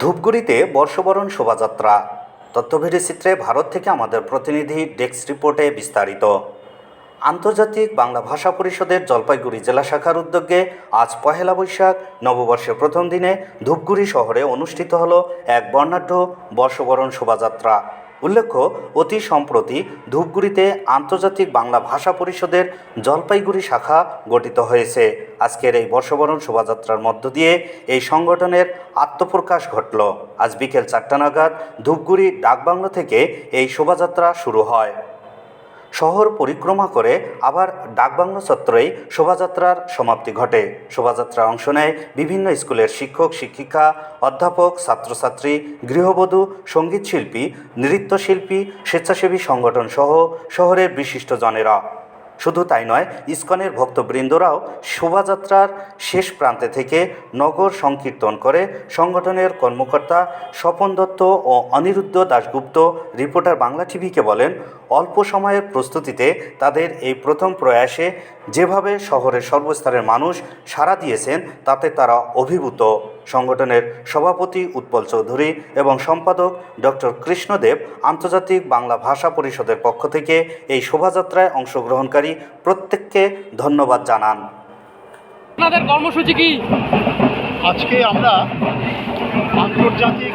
ধূপগুড়িতে বর্ষবরণ শোভাযাত্রা। তথ্যভিডি চিত্রে ভারত থেকে আমাদের প্রতিনিধি ডেস্ক রিপোর্টে বিস্তারিত। আন্তর্জাতিক বাংলা ভাষা পরিষদের জলপাইগুড়ি জেলা শাখার উদ্যোগে আজ পহেলা বৈশাখ, নববর্ষের প্রথম দিনে ধূপগুড়ি শহরে অনুষ্ঠিত হল এক বর্ণাঢ্য বর্ষবরণ শোভাযাত্রা। উল্লেখ্য, অতি সম্প্রতি ধূপগুড়িতে আন্তর্জাতিক বাংলা ভাষা পরিষদের জলপাইগুড়ি শাখা গঠিত হয়েছে। আজকের এই বর্ষবরণ শোভাযাত্রার মধ্য দিয়ে এই সংগঠনের আত্মপ্রকাশ ঘটল। আজ বিকেল চারটা নাগাদ ধূপগুড়ি ডাকবাংলো থেকে এই শোভাযাত্রা শুরু হয়। শহর পরিক্রমা করে আবার ডাকবাংলো চত্বরেই শোভাযাত্রার সমাপ্তি ঘটে। শোভাযাত্রায় অংশ নেয় বিভিন্ন স্কুলের শিক্ষক, শিক্ষিকা, অধ্যাপক, ছাত্রছাত্রী, গৃহবধূ, সঙ্গীতশিল্পী, নৃত্যশিল্পী, স্বেচ্ছাসেবী সংগঠন সহ শহরের বিশিষ্টজনেরা। শুধু তাই নয়, ইস্কনের ভক্তবৃন্দরাও শোভাযাত্রার শেষ প্রান্তে থেকে নগর সংকীর্তন করে সংগঠনের কর্মকর্তা স্বপন দত্ত ও অনিরুদ্ধ দাশগুপ্ত, রিপোর্টার বাংলা টিভিকে বলেন, অল্প সময়ের প্রস্তুতিতে তাদের এই প্রথম প্রয়াসে যেভাবে শহরের সর্বস্তরের মানুষ সাড়া দিয়েছেন, তাতে তারা অভিভূত। সংগঠনের সভাপতি উৎপল চৌধুরী এবং সম্পাদক ডক্টর কৃষ্ণদেব আন্তর্জাতিক বাংলা ভাষা পরিষদের পক্ষ থেকে এই শোভাযাত্রায় অংশগ্রহণকারী প্রত্যেককে ধন্যবাদ জানান। আপনাদের কর্মসূচি কি? আজকে আমরা আন্তর্জাতিক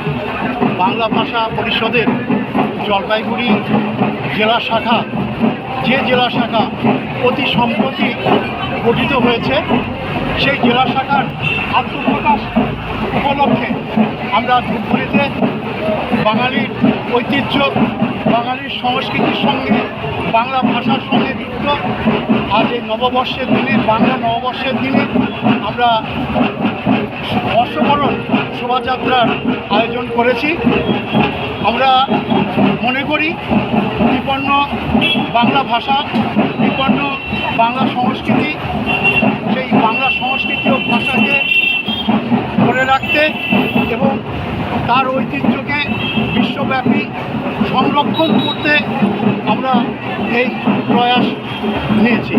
বাংলা ভাষা পরিষদের জলপাইগুড়ি জেলা শাখা যে জেলা শাখা অতি সম্প্রতি গঠিত হয়েছে সেই জেলা শাখার আত্মপ্রকাশ উপলক্ষে আমরা ধূপগুড়িতে বাঙালির ঐতিহ্য বাঙালির সংস্কৃতির সঙ্গে, বাংলা ভাষার সঙ্গে যুক্ত। আজ এই নববর্ষের দিনে, বাংলা নববর্ষের দিনে আমরা বর্ষবরণ শোভাযাত্রার আয়োজন করেছি। আমরা মনে করি বিপন্ন বাংলা ভাষা, বিপন্ন বাংলা সংস্কৃতি সেই বাংলা সংস্কৃতি ও ভাষাকে ধরে রাখতে এবং তার ঐতিহ্যকে বিশ্বব্যাপী সংরক্ষণ করতে আমরা এই প্রয়াস নিয়েছি।